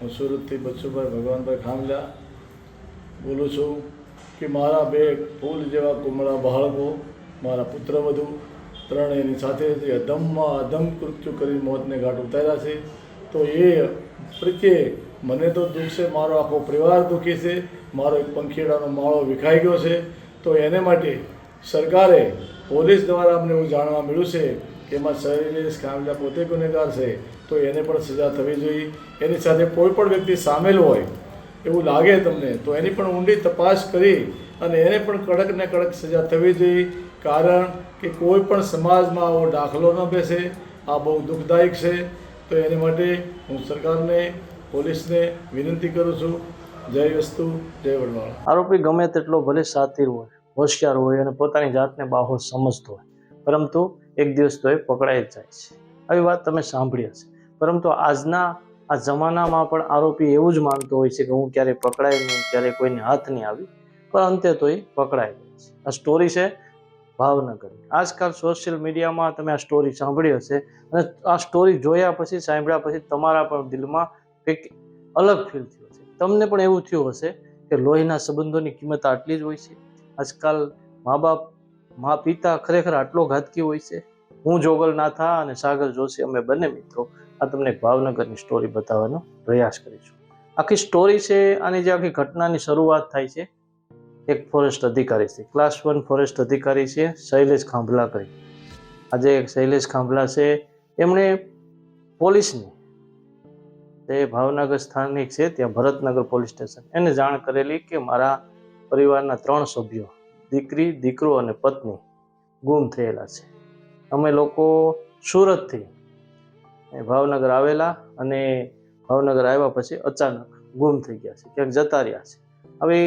હું સુરતથી બચ્ચુભાઈ ભગવાનભાઈ ખામલા બોલું છું કે મારા બે ફૂલ જેવા કુમળા બાળકો, મારા પુત્રવધુ ત્રણ એની સાથે જે અધમમાં અધમ કૃત્યુ કરી મોતને ઘાટ ઉતાર્યા છે. તો એ પ્રત્યે મને તો દુઃખ મારો આખો પરિવાર દુઃખી છે, મારો એક પંખીડાનો માળો વિખાઈ ગયો છે. તો એને માટે સરકારે પોલીસ દ્વારા અમને એવું જાણવા મળ્યું છે કે એમાં શરીરે કામડા પોતે ગુનેગાર છે. તો એને પણ સજા થવી જોઈએ. એની સાથે કોઈ પણ વ્યક્તિ સામેલ હોય એવું લાગે તમને, તો એની પણ ઊંડી તપાસ કરી અને એને પણ કડક ને કડક સજા થવી જોઈએ. કારણ કે કોઈ પણ સમાજમાં આવો દાખલો ન બેસે, આ બહુ દુઃખદાયક છે. તો એની માટે હું સરકારને, પોલીસને વિનંતી કરું છું. જય વસ્તુ, જય વડવાળા. આરોપી ગમે તેટલો ભલે સાતીર હોય, હોશિયાર હોય અને પોતાની જાતને બાહો સમજતો હોય, પરંતુ એક દિવસ તો એ પકડાઈ જ જાય છે. આવી વાત તમે સાંભળી હશે. પરંતુ આજના આ જમાનામાં પણ આરોપી એવું જ માનતો હોય છે કે હું ક્યારેય પકડાય નહીં, ક્યારેય કોઈને હાથ નહીં આવી, પણ અંતે તો એ પકડાય છે. આ સ્ટોરી છે ભાવનગરની. આજકાલ સોશિયલ મીડિયામાં તમે આ સ્ટોરી સાંભળી હશે અને આ સ્ટોરી જોયા પછી, સાંભળ્યા પછી તમારા પણ દિલમાં કંઈક અલગ ફીલ થયું છે તમને પણ એવું થયું હશે કે લોહીના સંબંધોની કિંમત આટલી જ હોય છે. આજકાલ મા બાપ, મા પિતા ખરેખર આટલો ઘાતકી હોય છે. હું જોગલ નાથા અને સાગર જોશી, અમે બંને મિત્રો આ તમને ભાવનગરની સ્ટોરી બતાવવાનો પ્રયાસ કરીશું. આખી સ્ટોરી છે આની જે આખી ઘટનાની શરૂઆત થાય છે, એક ફોરેસ્ટ અધિકારી છે. ક્લાસ વન ફોરેસ્ટ અધિકારી છે, શૈલેષ ખાંભલા કરી આજે શૈલેષ ખાંભલા છે, એમણે પોલીસને, તે ભાવનગર સ્થાનિક છે, ત્યાં ભરતનગર પોલીસ સ્ટેશન, એને જાણ કરેલી કે મારા પરિવારના ત્રણ સભ્યો, દીકરી, દીકરો અને પત્ની ગુમ થયેલા છે. અમે લોકો સુરતથી ભાવનગર આવેલા અને ભાવનગર આવ્યા પછી અચાનક ગુમ થઈ ગયા છે, ક્યાંક જતા રહ્યા છે. હવે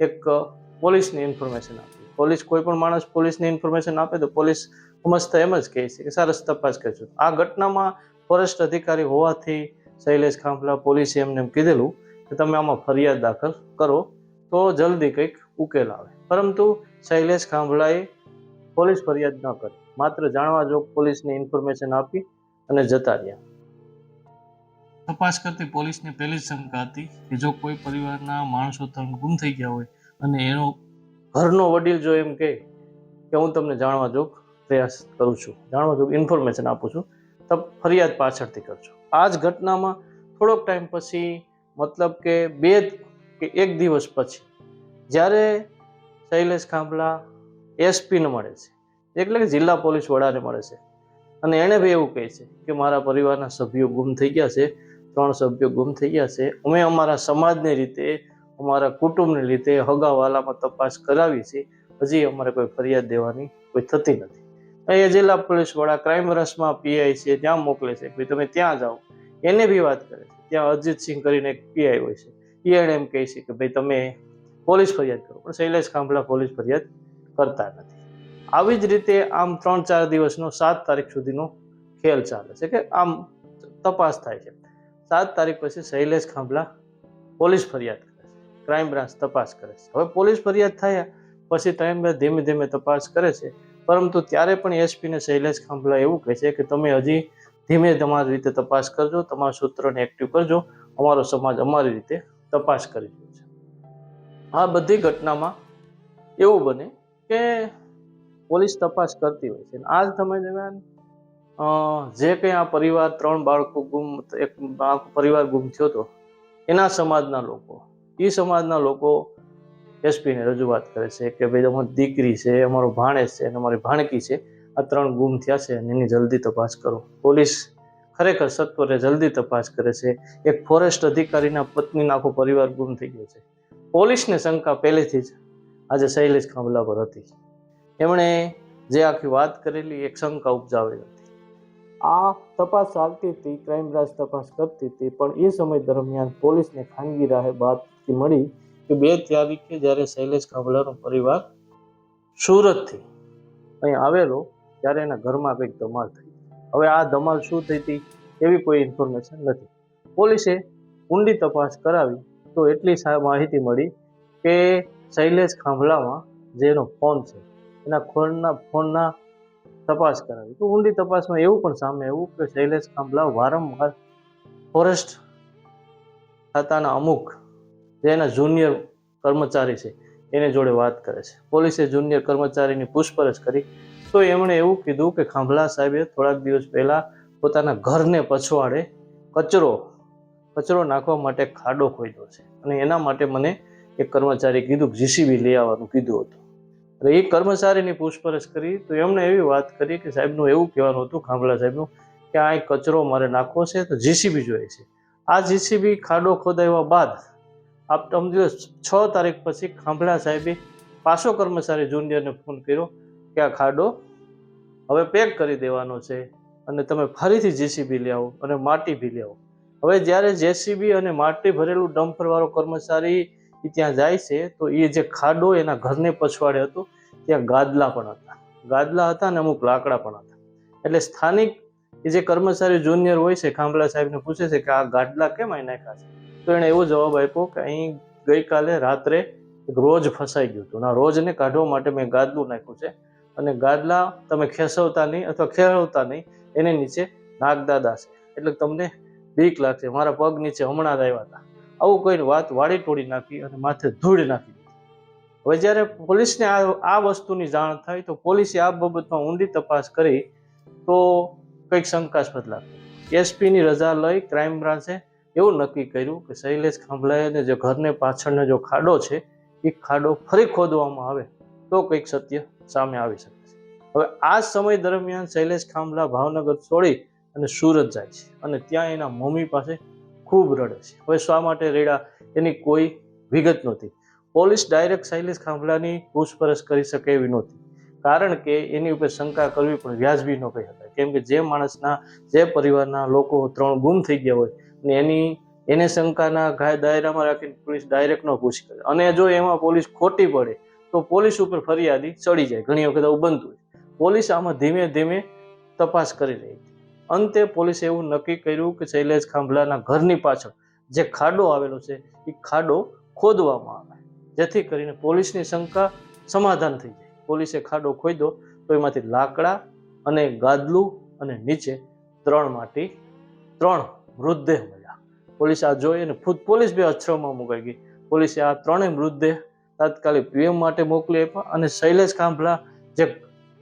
એક પોલીસની ઇન્ફોર્મેશન આપી. પોલીસ કોઈ પણ માણસ પોલીસની ઇન્ફોર્મેશન આપે તો પોલીસ સમજતા એમ જ કહે છે કે સરસ તપાસ કરજો આ ઘટનામાં ફોરેસ્ટ અધિકારી હોવાથી શૈલેષ ખાંભલા પોલીસે એમને એમ કીધેલું કે તમે આમાં ફરિયાદ દાખલ કરો તો જલ્દી કંઈક ઉકેલ આવે. પરંતુ શૈલેષ ખાંભલાએ પોલીસ ફરિયાદ ન કરી. માત્ર જાણવા જોગ પોલીસને ઇન્ફોર્મેશન આપી અને જતા રહ્યા. તપાસ કરતી પોલીસને પહેલી જ શંકા હતી કે જો કોઈ પરિવારના માણસો ત્રણ ગુમ થઈ ગયા હોય અને એનો ઘરનો વડીલ જો એમ કહે કે હું તમને જાણવા જોગ પ્રયાસ કરું છું જાણવા જોગ ઇન્ફોર્મેશન આપું છું તો ફરિયાદ પાછળથી કરજો આ જ ઘટનામાં થોડોક ટાઈમ પછી મતલબ કે બે કે એક દિવસ પછી જ્યારે શૈલેષ ખાંભલા એસપીને મળે છે એટલે કે જિલ્લા પોલીસ વડાને મળે છે અને એણે બી એવું કહે છે કે મારા પરિવારના સભ્યો ગુમ થઈ ગયા છે, ત્રણ સભ્યો ગુમ થઈ ગયા છે. અમે અમારા સમાજની રીતે, અમારા કુટુંબની રીતે હગાવાલામાં તપાસ કરાવી છે. હજી અમારે કોઈ ફરિયાદ દેવાની કોઈ થતી નથી. એ જિલ્લા પોલીસ વડા ક્રાઇમ બ્રાન્ચમાં પીઆઈ છે, ત્યાં મોકલે છે ભાઈ તમે ત્યાં જાઓ. એને બી વાત કરે છે. ત્યાં અજીતસિંહ કરીને એક પીઆઈ હોય છે. એ એણે એમ કહે છે કે ભાઈ તમે પોલીસ ફરિયાદ કરો. પણ શૈલેષ ખાંભલા પોલીસ ફરિયાદ કરતા નથી. આવી જ રીતે આમ ત્રણ ચાર દિવસનો સાત તારીખ સુધીનો ખેલ ચાલે છે કે આમ તપાસ થાય છે. સાત તારીખ પછી શૈલેષ ખાંભલા પોલીસ ફરિયાદ કરે છે. ક્રાઇમ બ્રાન્ચ તપાસ કરે છે. હવે પોલીસ ફરિયાદ થયા પછી ક્રાઇમ બ્રાન્ચ ધીમે ધીમે તપાસ કરે છે. પરંતુ ત્યારે પણ એસપીને શૈલેષ ખાંભલા એવું કહે છે કે તમે હજી ધીમે તમારી રીતે તપાસ કરજો, તમારા સૂત્રને એક્ટિવ કરજો, અમારો સમાજ અમારી રીતે તપાસ કરી રહ્યો છે. આ બધી ઘટનામાં એવું બને કે પોલીસ તપાસ કરતી હોય છે. આ જ સમય દરમિયાન જે કંઈ આ પરિવાર, ત્રણ બાળકો ગુમ, એક પરિવાર ગુમ થયો હતો, એના સમાજના લોકો એ સમાજના લોકો એસપીને રજૂઆત કરે છે કે ભાઈ અમારી દીકરી છે, અમારો ભાણેજ છે અને અમારી ભાણકી છે, આ ત્રણ ગુમ થયા છે અને એની જલ્દી તપાસ કરો. પોલીસ ખરેખર સત્વરે જલ્દી તપાસ કરે છે. એક ફોરેસ્ટ અધિકારીના પત્નીનો આખો પરિવાર ગુમ થઈ ગયો છે. પોલીસને શંકા પહેલેથી જ આજે શૈલેષ ખાંભલા પર હતી. એમણે જે આખી વાત કરેલી, એક શંકા ઉપજાવેલી હતી. આ તપાસ ચાલતી હતી, ક્રાઇમ બ્રાન્ચ તપાસ કરતી હતી, પણ એ સમય દરમિયાન પોલીસને ખાનગી રાહે બાતથી મળી કે બે તારીખે જ્યારે શૈલેષ ખાંભલાનો પરિવાર સુરતથી અહીં આવેલો, ત્યારે એના ઘરમાં કંઈક ધમાલ થઈ હવે આ ધમાલ શું થઈ હતી, એવી કોઈ ઇન્ફોર્મેશન નથી. પોલીસે ઊંડી તપાસ કરાવી, તો એટલી માહિતી મળી કે શૈલેષ ખાંભલામાં, જેનો ફોન છે એના ફોનના ફોનના તપાસ કરાવી. તો ઊંડી તપાસમાં એવું પણ સામે આવ્યું કે શૈલેષ ખાંભલા વારંવાર ફોરેસ્ટ ખાતાના અમુક જે એના જુનિયર કર્મચારી છે, એની જોડે વાત કરે છે. પોલીસે જુનિયર કર્મચારીની પૂછપરછ કરી. તો એમણે એવું કીધું કે ખાંભલા સાહેબે થોડાક દિવસ પહેલાં પોતાના ઘરને પછવાડે કચરો કચરો નાખવા માટે ખાડો ખોદ્યો છે. અને એના માટે મને એક કર્મચારી કીધું જીસીબી લઈ આવવાનું કીધું હતું. એટલે એ કર્મચારીની પૂછપરછ કરી તો એમણે એવી વાત કરી કે સાહેબનું એવું કહેવાનું હતું, ખાંભલા સાહેબનું, કે આ કચરો મારે નાખવો છે તો જીસીબી જોઈએ છે. આ જીસીબી ખાડો ખોદાવ્યા બાદ આપ સમજો છ તારીખ પછી ખાંભલા સાહેબે પાછો કર્મચારી જુનિયરને ફોન કર્યો કે આ ખાડો હવે પેક કરી દેવાનો છે અને તમે ફરીથી જેસીબી લઈ આવો અને માટી બી લઈ આવો. હવે જ્યારે જેસીબી અને માટી ભરેલું ડમ્પરવાળો કર્મચારી ઈ ત્યાં જાય છે, તો એ જે ખાડો એના ઘરને પછવાડે હતો, ત્યાં ગાદલા પણ હતા. ગાદલા હતા અને અમુક લાકડા પણ હતા. એટલે સ્થાનિક એ જે કર્મચારી જુનિયર હોય છે, ખાંભલા સાહેબને પૂછે છે કે આ ગાદલા કેમ અહીં નાખ્યા છે? તો એણે એવો જવાબ આપ્યો કે અહીં ગઈકાલે રાત્રે રોજ ફસાઈ ગયું હતું. ના રોજને કાઢવા માટે મેં ગાદલું નાખ્યું છે. અને ગાદલા તમે ખેસવતા નહીં અથવા ખેરવતા નહીં, એને નીચે નાગદાદા છે. એટલે તમને બીક લાગશે. મારા પગ નીચે હમણાં જ આવ્યા હતા. આવું કહીને વાત વાળી તોડી નાખી અને માથે ધૂળ નાખી હવે જ્યારે પોલીસને આ આ વસ્તુની જાણ થઈ તો પોલીસે આ બાબતમાં ઊંડી તપાસ કરી તો કંઈક શંકાસ્પદ લાગતું એસપીની રજા લઈ ક્રાઇમ બ્રાન્ચે એવું નક્કી કર્યું કે શૈલેષ ખાંભલાને જે ઘરને પાછળનો જો ખાડો છે, એ ખાડો ફરી ખોદવામાં આવે તો કંઈક સત્ય સામે આવી શકે છે. હવે આ સમય દરમિયાન શૈલેષ ખાંભલા ભાવનગર છોડી અને સુરત જાય છે અને ત્યાં એના મમ્મી પાસે ખૂબ રડે છે. હવે શા માટે રેડા એની કોઈ વિગત નહોતી? પોલીસ ડાયરેક્ટ શૈલેષ ખાંભલાની પૂછપરછ કરી શકે એવી નહોતી. કારણ કે એની ઉપર શંકા કરવી પણ વ્યાજબી ન કહી શકાય. કેમ કે જે માણસના, જે પરિવારના લોકો ત્રણ ગુમ થઈ ગયા હોય અને એની, એને શંકાના દાયરામાં રાખીને પોલીસ ડાયરેક્ટ ન પૂછી કરે અને જો એમાં પોલીસ ખોટી પડે, તો પોલીસ ઉપર ફરિયાદી ચડી જાય. ઘણી વખત આવું બનતું હોય પોલીસ આમાં ધીમે ધીમે તપાસ કરી રહી અંતે પોલીસે એવું નક્કી કર્યું કે શૈલેષ ખાંભલાના ઘરની પાછળ જે ખાડો આવેલો છે એ ખાડો ખોદવામાં આવે. જેથી કરીને પોલીસની શંકા સમાધાન થઈ જાય. પોલીસે ખાડો ખોદ્યો તો એમાંથી લાકડા અને ગાદલું અને નીચે ત્રણ માટી, ત્રણ મૃતદેહ મળ્યા. પોલીસે આ જોઈ અને ખુદ પોલીસ બે અચ્છરમાં મુકાઈ ગઈ. પોલીસે આ ત્રણેય મૃતદેહ તાત્કાલિક પીએમ માટે મોકલી આપ્યા અને શૈલેષ કાંભલા જે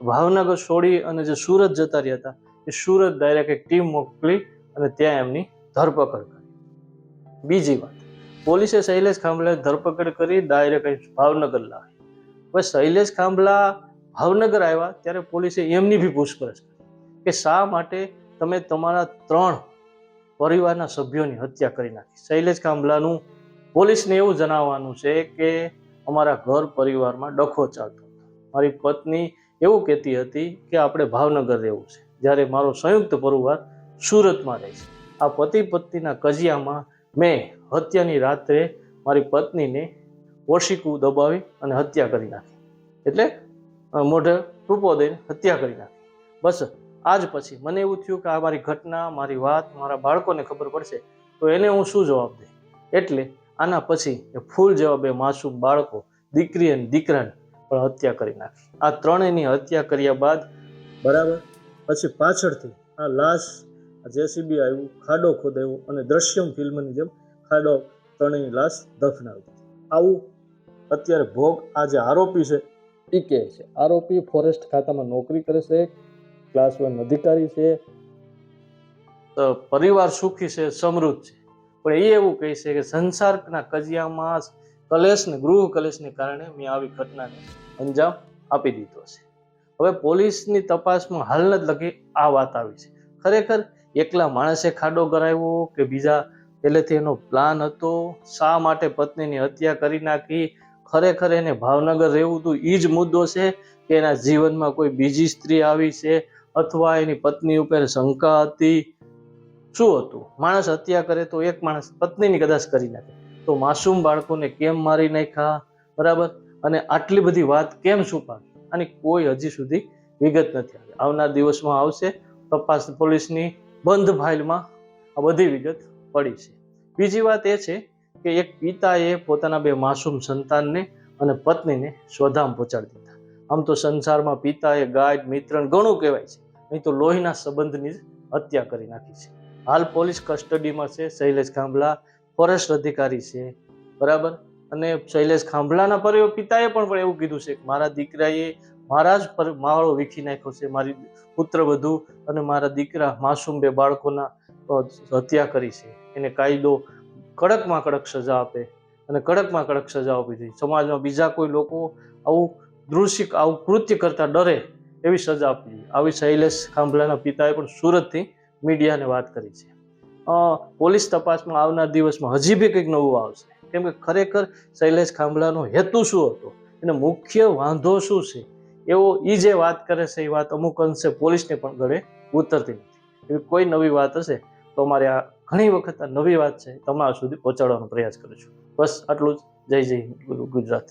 ભાવનગર છોડી અને જે સુરત જતા રહ્યા હતા એ સુરત ડાયરેક્ટ એક ટીમ મોકલી અને ત્યાં એમની ધરપકડ કરી. બીજી વાત, પોલીસે શૈલેષ ખાંભલાની ધરપકડ કરી ડાયરેક્ટ ભાવનગર લાવી. હવે શૈલેષ ખાંભલા ભાવનગર આવ્યા ત્યારે પોલીસે એમની બી પૂછપરછ કરી કે શા માટે તમે તમારા ત્રણ પરિવારના સભ્યોની હત્યા કરી નાખી? શૈલેષ ખાંભલાનું પોલીસને એવું જણાવવાનું છે કે અમારા ઘર પરિવારમાં ડખો ચાલતો હતો. મારી પત્ની એવું કહેતી હતી કે આપણે ભાવનગર રહેવું છે. જ્યારે મારો સંયુક્ત પરિવાર સુરતમાં રહે છે. આ પતિ પત્નીના કજિયામાં મેં હત્યાની રાત્રે મારી પત્નીને વોશિકું દબાવી અને હત્યા કરી નાખી. એટલે મોઢે ટૂંપો દઈને હત્યા કરી નાખી. બસ, આજ પછી મને એવું થયું કે આ મારી ઘટના, મારી વાત, મારા બાળકોને ખબર પડશે, તો એને હું શું જવાબ દઈ એટલે, આના પછી એ ફૂલ જેવા બે માસૂમ બાળકો, દીકરી અને દીકરાને પણ હત્યા કરી નાખી. આ ત્રણેયની હત્યા કર્યા બાદ, બરાબર? પછી પાછળથી આ લાશ જેસીબી આવ્યું, ખાડો ખોદાયો અને દ્રશ્યમ ફિલ્મની જેમ ખાડો ત્રણેયની લાશ દફનાવી આવું અત્યારે ભોગ આ જે આરોપી છે એ કહે છે, આરોપી ફોરેસ્ટ ખાતામાં નોકરી કરે છે, ક્લાસ વન અધિકારી છે પરિવાર સુખી છે, સમૃદ્ધ છે. પણ એ એવું કહે છે કે સંસારના કજિયામાં કલેશને, ગૃહ કલેશને કારણે મેં આવી ઘટનાને અંજામ આપી દીધો છે. હવે પોલીસની તપાસમાં હાલન જ લગી આ વાત આવી છે. ખરેખર એકલા માણસે ખાડો કરાવ્યો કે બીજા પહેલેથી એનો પ્લાન હતો? શા માટે પત્નીની હત્યા કરી નાખી? ખરેખર એને ભાવનગર રહેવું હતું એ જ મુદ્દો છે કે એના જીવનમાં કોઈ બીજી સ્ત્રી આવી છે અથવા એની પત્ની ઉપર શંકા હતી? શું હતું? માણસ હત્યા કરે તો એક માણસ પત્નીની કદાચ કરી નાખે. તો માસૂમ બાળકોને કેમ મારી નાખ્યા? બરાબર? અને આટલી બધી વાત કેમ છુપાવી? આની કોઈ હજી સુધી વિગત નથી આવી આવનાર દિવસમાં આવશે, તપાસ પોલીસની બંધ ફાઇલમાં આ બધી વિગત પડી છે. બીજી વાત એ છે કે એક પિતાએ પોતાના બે માસૂમ સંતાનને અને પત્નીને સ્વધામ પહોંચાડી દીધા. આમ તો સંસારમાં પિતાએ ગાય મિત્ર ઘણું કહેવાય છે. નહીં તો લોહીના સંબંધની જ હત્યા કરી નાખી છે. હાલ પોલીસ કસ્ટડીમાં છે, શૈલેષ ખાંભલા, ફોરેસ્ટ અધિકારી છે. બરાબર? અને શૈલેષ ખાંભલાના પર પિતાએ પણ એવું કીધું છે કે મારા દીકરાએ મારા જ પર માળો વીખી નાખ્યો છે, મારી પુત્ર વધુ અને મારા દીકરા માસૂમ બે બાળકોના હત્યા કરી છે. એને કાયદો કડકમાં કડક સજા આપે અને કડકમાં કડક સજા આપી જોઈએ. સમાજમાં બીજા કોઈ લોકો આવું દૃશ્ય, આવું કૃત્ય કરતા ડરે એવી સજા આપવી આવી શૈલેષ ખાંભલાના પિતાએ પણ સુરતથી મીડિયાને વાત કરી છે. પોલીસ તપાસમાં આવનાર દિવસમાં હજી બી કંઈક નવું આવશે. કેમ કે ખરેખર શૈલેષ ખાંભલાનો હેતુ શું હતો? અને મુખ્ય વાંધો શું છે? એવો એ જે વાત કરે છે એ વાત અમુક અંશે પોલીસને પણ ગળે ઉતરતી નથી. એવી કોઈ નવી વાત હશે તો અમારે આ ઘણી વખત આ નવી વાત છે તમારા સુધી પહોંચાડવાનો પ્રયાસ કરીશું. બસ, આટલું જ. જય જય ગુજરાત.